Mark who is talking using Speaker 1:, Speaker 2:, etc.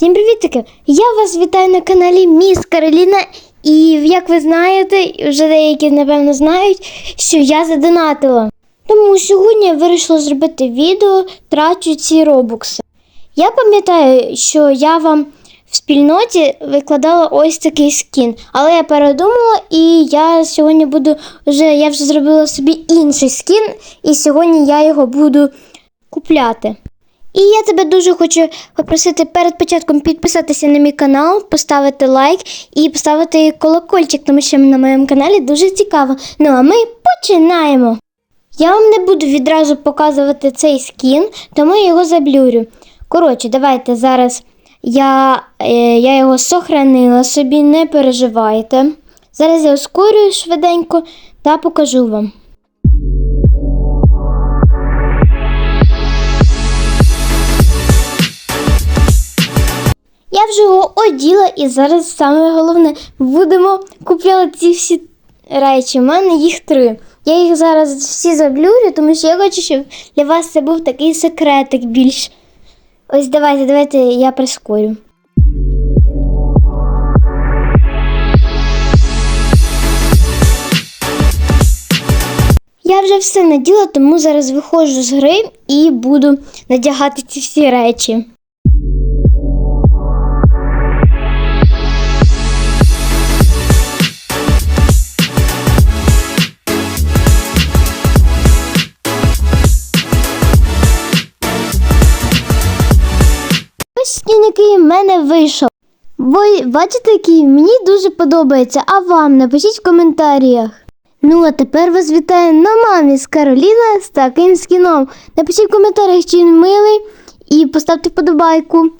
Speaker 1: Всім привітики! Я вас вітаю на каналі Міс Кароліна. І як ви знаєте, вже деякі напевно знають, що я задонатила. Тому сьогодні я вирішила зробити відео трачу ці робокси. Я пам'ятаю, що я вам в спільноті викладала ось такий скін, але я передумала і я сьогодні буду вже я вже зробила собі інший скін, і сьогодні я його буду купляти. І я тебе дуже хочу попросити перед початком підписатися на мій канал, поставити лайк і поставити колокольчик, тому що на моєму каналі дуже цікаво. Ну а ми починаємо. Я вам не буду відразу показувати цей скін, тому я його заблюрю. Коротше, давайте зараз я, е, я його сохранила собі, не переживайте. Зараз я ускорюю швиденько та покажу вам. Вже його оділа і зараз саме головне будемо купляти ці всі речі. У мене їх три. Я їх зараз всі заблюрю, тому що я хочу, щоб для вас це був такий секретик більш. Ось давайте, давайте я прискорю. Я вже все наділа, тому зараз виходжу з гри і буду надягати ці всі речі. Ось який в мене вийшов. Бо бачите, який мені дуже подобається. А вам напишіть в коментарях. Ну, а тепер вас вітає на мамі з Кароліна з таким скіном. Напишіть в коментарях, чи він милий, і поставте вподобайку.